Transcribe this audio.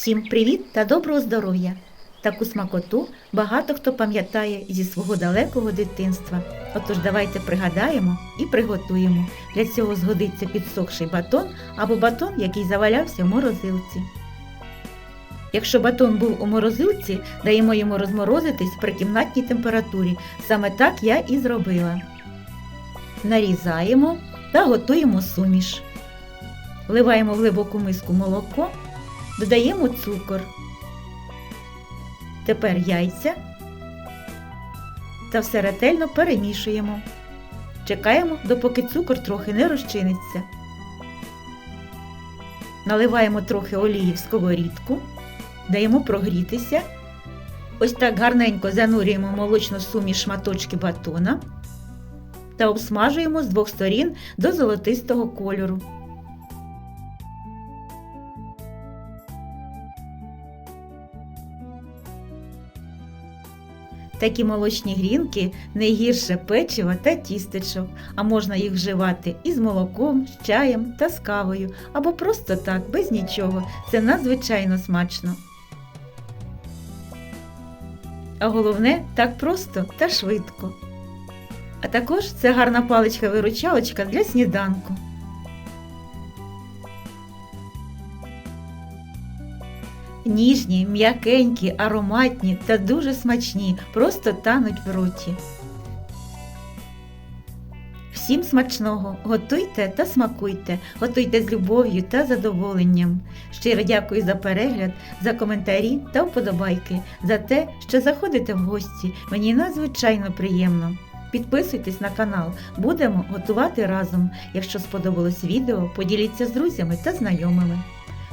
Всім привіт та доброго здоров'я! Таку смакоту багато хто пам'ятає зі свого далекого дитинства. Отож давайте пригадаємо і приготуємо. Для цього згодиться підсохший батон або батон, який завалявся в морозилці. Якщо батон був у морозилці, даємо йому розморозитись при кімнатній температурі. Саме так я і зробила. Нарізаємо та готуємо суміш. Вливаємо в глибоку миску молоко, додаємо цукор. Тепер яйця та все ретельно перемішуємо. Чекаємо, допоки цукор трохи не розчиниться. Наливаємо трохи олії в сковорідку, даємо прогрітися. Ось так гарненько занурюємо молочну суміш шматочки батона та обсмажуємо з двох сторін до золотистого кольору. Такі молочні грінки не гірше печива та тістечок, а можна їх вживати і з молоком, з чаєм та з кавою, або просто так, без нічого. Це надзвичайно смачно. А головне так просто та швидко. А також це гарна паличка-виручалочка для сніданку. Ніжні, м'якенькі, ароматні та дуже смачні, просто тануть в роті. Всім смачного! Готуйте та смакуйте, готуйте з любов'ю та задоволенням. Щиро дякую за перегляд, за коментарі та вподобайки, за те, що заходите в гості. Мені надзвичайно приємно. Підписуйтесь на канал, будемо готувати разом. Якщо сподобалось відео, поділіться з друзями та знайомими.